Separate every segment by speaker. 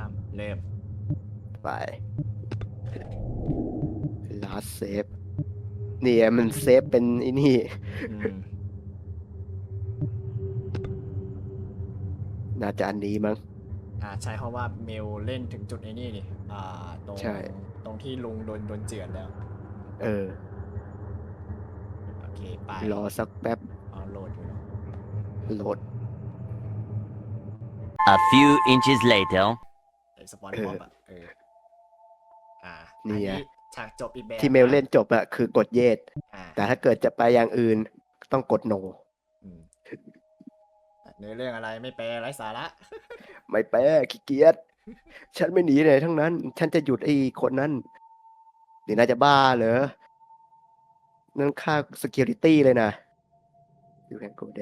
Speaker 1: สามเริ่ม
Speaker 2: ไป last save นี่ไงมันเซฟเป็นไอ้นี่
Speaker 1: อืม
Speaker 2: น่าจะอันนี้มั้ง
Speaker 1: อ่าใช่เพราะว่าเมลเล่นถึงจุดไอ้นี่นี่อ่าตรง
Speaker 2: ใช่
Speaker 1: ตรงที่ลุงโดนโดนเจือนแล้ว
Speaker 2: เออ
Speaker 1: โอเคไป
Speaker 2: รอสักแป๊บ
Speaker 1: เอาโหลดอยู่เนอะ
Speaker 2: โหลด
Speaker 3: A few inches later.
Speaker 1: ไอ้สปอน
Speaker 2: เออ
Speaker 1: ป๊อปอะเอออ่า
Speaker 2: นี่
Speaker 1: อั
Speaker 2: ไง
Speaker 1: ฉากจบอีกแบบ
Speaker 2: ที่เมลเล่นจบอะคือกดเยส
Speaker 1: อ่า
Speaker 2: แต่ถ้าเกิดจะไปอย่างอื่นต้องกดโน
Speaker 1: อืมเนื้อเรื่องอะไรไม่แปลไร้สาระ
Speaker 2: ไม่แปลขี้เกียจฉันไม่หนีเลยทั้งนั้น ฉันจะหยุดไอ้คนนั้นเดี๋ยวน่าจะบ้าเหรอ นั่นค่า security เลยนะอยู่แห่งโกเด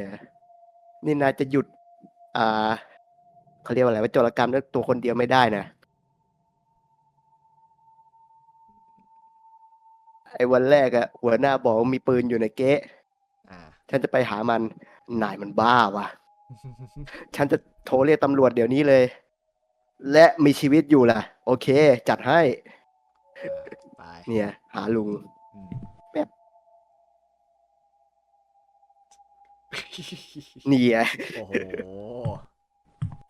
Speaker 2: นี่นายจะหยุด อ่า เขาเรียกว่าอะไรว่าโจรกรรมด้วยตัวคนเดียวไม่ได้นะไอ้วันแรกอะหัวหน้าบอกว่ามีปืนอยู่ในเก๊ะ
Speaker 1: อ่า
Speaker 2: ฉันจะไปหามันนายมันบ้าว่ะ ฉันจะโทรเรียกตำรวจเดี๋ยวนี้เลย และมีชีวิตอยู่ล่ะ โอเค จัดให้
Speaker 1: ไป
Speaker 2: เนี่ย หาลุง
Speaker 1: อืม
Speaker 2: แป๊บนี่ไง
Speaker 1: โอ้โห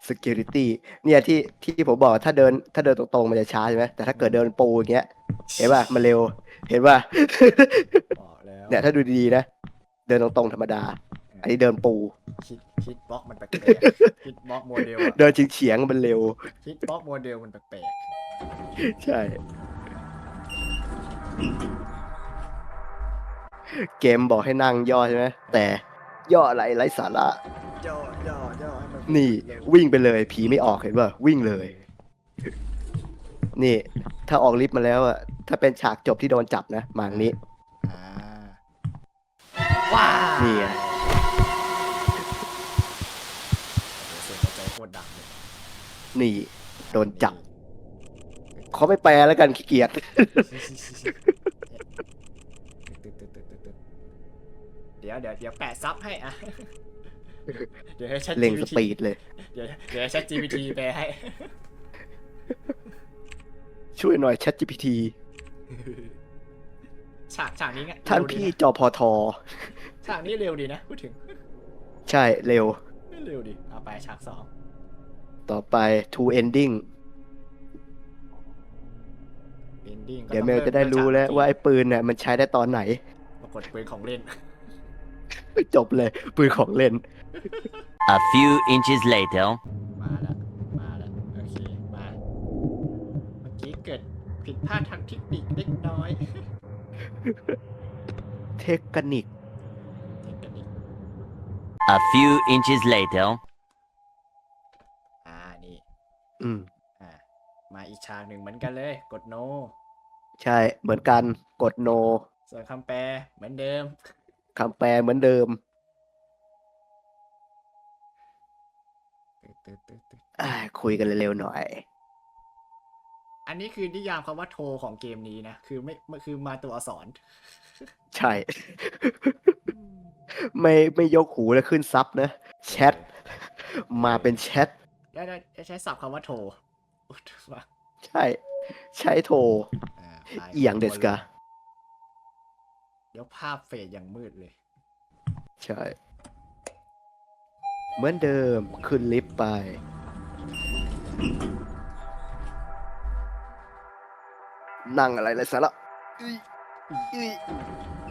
Speaker 2: security เนี่ยที่ที่ผมบอกถ้าเดินถ้าเดินตรงๆมันจะช้าใช่ไหมแต่ถ้าเกิดเดินปูอย่างเงี้ยเห็นป่ะมันเร็วเห็นป่ะ
Speaker 1: บอกแล้ว
Speaker 2: เนี่ยถ้าดูดีๆนะ เดินตรงๆธรรมดา อันนี้เดินปู
Speaker 1: คิดคิดบล็อกมันแปลกๆคิดบล็อกโมเดลอะ
Speaker 2: เดินเฉียงๆมันเร็ว
Speaker 1: คิดบล็อกโมเดลมันแปลก
Speaker 2: ใช่ เกมบอกให้นั่งย่อใช่ไหมแต่ย่ออะไรไร้สาระ
Speaker 1: น
Speaker 2: นี่วิ่งไปเลย ผีไม่ออกเห็นป่ะวิ่งเลย นี่ ถ้าออกลิฟต์มาแล้วอะถ้าเป็นฉากจบที่โดนจับนะมาทางนี้
Speaker 1: อ่าว้า
Speaker 2: นี่ไง
Speaker 1: โอ้โหเสียงหัวใจโคตรดังเลย
Speaker 2: นี่โดนจับเขาไม่แปลแล้วกันขี้เกียจ
Speaker 1: เดี๋ยวเดี๋ยวเดี๋ยวแปะซับให้อะ เดี๋ยวให้ชัด
Speaker 2: เร่งสปีดเลย
Speaker 1: เดี๋ยวเดี๋ยวให้ชัด GPT แปลให้
Speaker 2: ช่วยหน่อย Chat GPT
Speaker 1: ฉากฉากนี้ไง
Speaker 2: ท่าน
Speaker 1: เร็วดี
Speaker 2: พี่ะจอพอทอ
Speaker 1: ฉากนี้เร็วดีนะพูดถึง
Speaker 2: ใช่เร็ว
Speaker 1: เร็วดีเอาไปฉากสอง
Speaker 2: ต่อไป to ending
Speaker 1: ending ก็
Speaker 2: เดี๋ยว
Speaker 1: ต้อง
Speaker 2: เมลจะได้รู้แล้วว่าไอ้ปืนเนี่ยมันใช้ได้ตอนไหน
Speaker 1: ปรากฏปืนของเล่น
Speaker 2: จบเลยปืนของเล่น
Speaker 3: A few inches later.
Speaker 1: มาแล้วมาแล้วโอเค มา เมื่อกี้เกิดผิดพลาดทางเทคนิคเล็กน้อย
Speaker 2: เทคนิค
Speaker 1: เทคนิค
Speaker 3: A few inches later.
Speaker 1: อ่า นี่
Speaker 2: อืม
Speaker 1: อ่า มาอีกฉากหนึ่งเหมือนกันเลย กดโน
Speaker 2: ใช่ เหมือนกัน กดโน
Speaker 1: ส่วนคำแปลเหมือนเดิม
Speaker 2: คำแปลเหมือนเดิม
Speaker 1: ตึ๊ดตึ๊ดตึ๊ดตึ๊ด
Speaker 2: อ่าคุยกันเร็วๆหน่อย
Speaker 1: อันนี้คือนิยามคำว่าโทรของเกมนี้นะ คือไม่ไม่คือมาตัวอักษร
Speaker 2: ใช่ ไม่ไม่ยกหูแล้วขึ้นซับนะ แชท มาเป็นแชท
Speaker 1: ได้ได้ได้ใช้ศัพท์คำว่าโทรอุ๊ยว่า
Speaker 2: ใช่ ใช้โทร
Speaker 1: อ่าไป
Speaker 2: อีหยังเดสกา
Speaker 1: เดี๋ยวภาพเฟดอย่างมืดเลย
Speaker 2: ใช่ เหมือนเดิมขึ้นลิฟต์ไป นั่งอะไรเลยสาระอุ๊ยอุ๊ย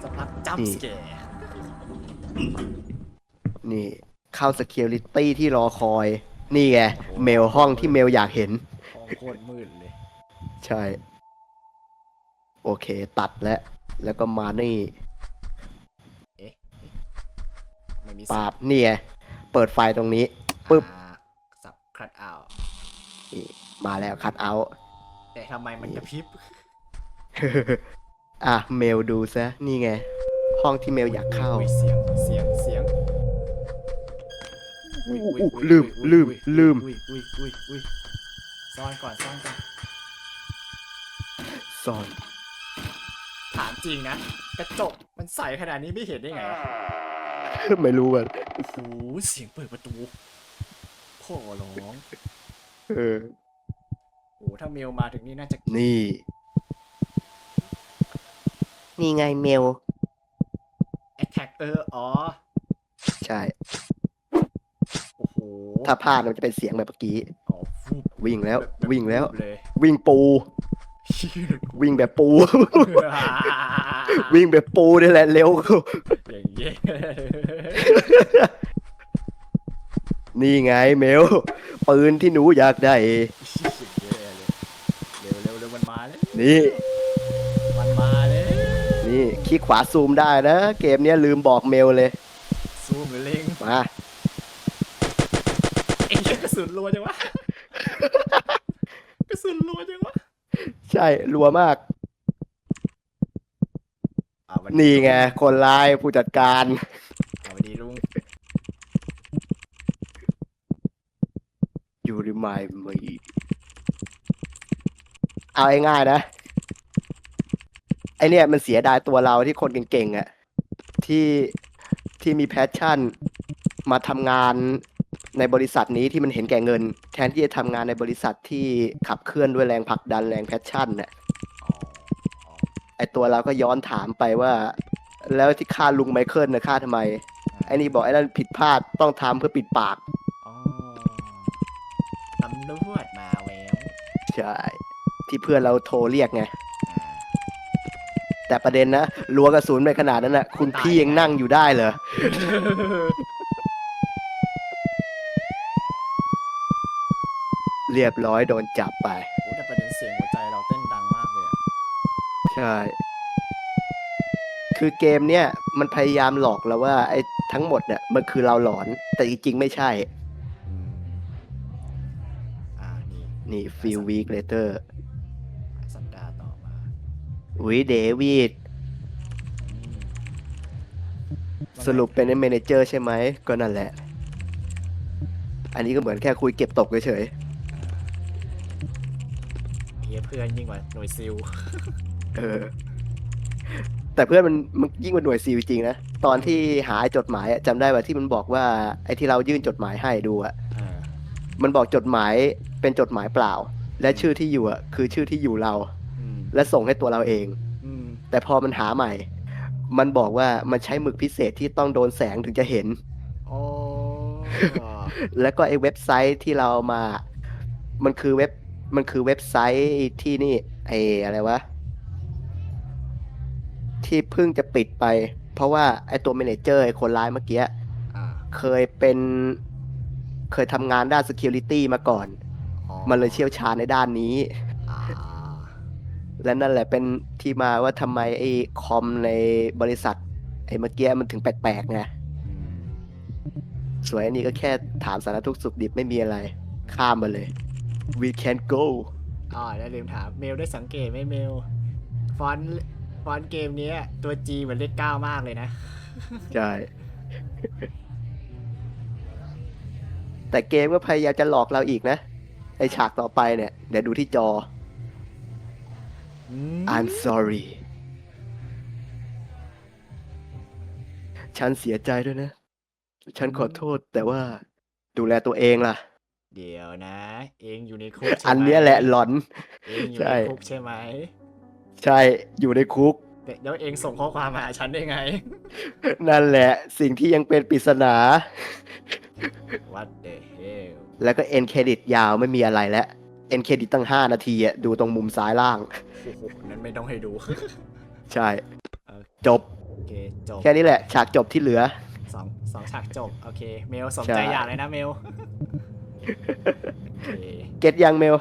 Speaker 1: สักพักจัม
Speaker 2: นี่
Speaker 1: สเกร์
Speaker 2: นี่เข้า security ที่รอคอย นี่ไง เมลห้องที่เมลอยากเห็น
Speaker 1: ห้องโคตรมืดเลย
Speaker 2: ใช่ โอเค ตัดแล้ว แล้วก็มานี่
Speaker 1: ไม่มี
Speaker 2: ปาบนี่ไงเปิดไฟตรงนี้ปึ๊บ
Speaker 1: อ่าสับคัดเอา
Speaker 2: นี่มาแล้วคัดเอา
Speaker 1: แต่ทำไมมันกระพริบ
Speaker 2: อะเมลดูซะ นี่ไง ห้องที่เมลอยากเข้า
Speaker 1: อุ๊ยเสียงเสียงเสียงอุ๊ยอุ๊ย
Speaker 2: อู้
Speaker 1: อุ๊ย
Speaker 2: ลืม
Speaker 1: อุ๊ย
Speaker 2: ลืม
Speaker 1: อุ๊ย
Speaker 2: ลืม
Speaker 1: อุ้ยอุ้ยอุ้ยอุ้ยซ่อนก่อนซ่อนก่อน
Speaker 2: ซ่อน
Speaker 1: ถาม จริงนะ กระจกมันใสขนาดนี้ไม่เห็นได้ไงวะ
Speaker 2: ไม่รู้อะ
Speaker 1: โอ้โหเสียงเปิดประตูพ่อร้อง
Speaker 2: เออ
Speaker 1: โอ้ถ้าเมลมาถึงนี่น่าจะ
Speaker 2: นี่ นี่ไงเมล
Speaker 1: แอคแท็กเอออ๋อ
Speaker 2: ใช่
Speaker 1: โอ้โห
Speaker 2: ถ้าพลาดมันจะเป็นเสียงแบบเมื่อกี้
Speaker 1: อ๋อฟุบ
Speaker 2: วิ่งแล้ว
Speaker 1: บบ
Speaker 2: วิ่งแล้ว
Speaker 1: เลย
Speaker 2: วิ่งปู วิ่งแบบปู วิ่งแบบปูนี่แหละเร็ว
Speaker 1: อย่างเงี้ย
Speaker 2: นี่ไงเมล ปืนที่หนูอยากได้
Speaker 1: เร็วเร็วเร็วมันมาแล้ว
Speaker 2: นี่
Speaker 1: มันมาแล้ว
Speaker 2: นี่คลิกขวาซูมได้นะ เกมเนี้ยลืมบอกเมลเลย
Speaker 1: ซูมหรือเล็ง
Speaker 2: มา
Speaker 1: เอ็งกระสุนรัวจังวะกระสุนรัวจังวะ
Speaker 2: ใช่รัวมาก
Speaker 1: อ่าวั
Speaker 2: นี่ไง คนร้ายผู้จัดการ
Speaker 1: อ่าวันนี้ลุง
Speaker 2: You remind me เอาง่ายๆนะ ไอเนี่ยมันเสียดายตัวเราที่คนเก่งๆอะ่ะที่ที่มีแพชชั่น มาทำงานในบริษัทนี้ที่มันเห็นแก่เงิน แทนที่จะทำงานในบริษัทที่ขับเคลื่อนด้วยแรงผลักดันแรงแพชชั่นน่ะ
Speaker 1: อ๋ออ๋อ
Speaker 2: ไอตัวเราก็ย้อนถามไปว่า แล้วที่ฆ่าลุงไมเคิลนะฆ่าทำไม ไอ้นี่บอกไอ้นั่นผิดพลาดต้องทำเพื่อปิดปาก
Speaker 1: อ๋อตำรวจมาแวว
Speaker 2: ใช่ ที่เพื่อนเราโทรเรียกไง
Speaker 1: อ่า
Speaker 2: แต่ประเด็นนะรัวกระสุนไปขนาดนั้นนะคุณพี่ยังนั่งอยู่ได้เหรอ เรียบร้อยโดนจับไป ช่คือเกมเนี้ยมันพยายามหลอกเราว่าไอ้ทั้งหมดเนี่ยมันคือเราหลอน แต่จริงๆไม่ใช่
Speaker 1: อืมอ่านี่
Speaker 2: นี่ few week later
Speaker 1: สัปดาห์ต่อมา
Speaker 2: อุ้ยเดวิด
Speaker 1: อืม
Speaker 2: สรุปเป็นเมนเจอร์ใช่ไหมก็นั่นแหละ อันนี้ก็เหมือนแค่คุยเก็บตกเฉย
Speaker 1: เฮียเพื่อนยิ่งกว่าหน่วยซิล
Speaker 2: ๆ เออ แต่เพื่อนมันมันยิ่งกว่าหน่วยซีลจริงๆนะ ตอนที่หาไอ้จดหมายอะจำได้ว่าที่มันบอกว่าไอ้ที่เรายื่นจดหมายให้ดูอะ
Speaker 1: อ่า
Speaker 2: มันบอกจดหมายเป็นจดหมายเปล่า และชื่อที่อยู่อะคือชื่อที่อยู่เรา
Speaker 1: อืม
Speaker 2: และส่งให้ตัวเราเอง
Speaker 1: อืม
Speaker 2: แต่พอมันหาใหม่ มันบอกว่ามันใช้หมึกพิเศษที่ต้องโดนแสงถึงจะเห็น
Speaker 1: โอ้
Speaker 2: แล้วก็ไอ้เว็บไซต์ที่เรามา มันคือเว็บ มันคือเว็บไซต์ที่นี่ ไอ้อะไรวะ ที่เพิ่งจะปิดไป เพราะว่าไอ้ตัวเมเนเจอร์ไอ้คนร้ายเมื่อกี้
Speaker 1: อ่า
Speaker 2: เคยเป็น เคยทำงานด้าน Security มาก่อน
Speaker 1: อ๋อ
Speaker 2: มันเลยเชี่ยวชาญในด้านนี้
Speaker 1: อ่า
Speaker 2: และนั่นแหละเป็นที่มาว่าทำไมไอ้คอมในบริษัท ไอ้เมื่อกี้มันถึงแปลกๆไง
Speaker 1: อืม
Speaker 2: ส่วนอันนี้ก็แค่ถามสารทุกข์สุขดิบไม่มีอะไร ข้ามมาเลย we can go
Speaker 1: อ๋อแล้วลืมถามเมลได้สังเกตไหมเมล ฟอนต์ ฟอนต์เกมเนี้ย ตัว G เหมือนเลขเก้ามากเลยนะ
Speaker 2: ใช่ แต่เกมก็พยายามจะหลอกเราอีกนะ ไอฉากต่อไปเนี่ย เดี๋ยวดูที่จอ
Speaker 1: อืม
Speaker 2: I'm sorry ฉันเสียใจด้วยนะ ฉันขอโทษแต่ว่าดูแลตัวเองล่ะ
Speaker 1: เดี๋ยวนะ เองอยู่ในคุกใช่ไหม
Speaker 2: อันเนี้ยแหละหลอน
Speaker 1: เองอยู่
Speaker 2: ใช่
Speaker 1: ในคุกใช่ไหม
Speaker 2: ใช่อยู่ในคุก
Speaker 1: แต่แล้วเองส่งข้อความมาหาฉันได้ไง
Speaker 2: นั่นแหละสิ่งที่ยังเป็นปริศนา
Speaker 1: What the hell
Speaker 2: แล้วก็เอ็นเครดิตยาวไม่มีอะไรแล้วเอ็นเครดิตตั้ง 5 นาทีอะดูตรงมุมซ้ายล่าง
Speaker 1: โอ้โหนั้นไม่ต้องให้ดู
Speaker 2: ใช่
Speaker 1: เออ
Speaker 2: จบ
Speaker 1: โอเค จบ
Speaker 2: แค่นี้แหละ ฉากจบที่เหลือ
Speaker 1: สองสองฉากจบ โอเค เมลสม
Speaker 2: ใช่
Speaker 1: ใจอยากเลยนะเมลโอเค
Speaker 2: เก็ตยังเมล
Speaker 1: โ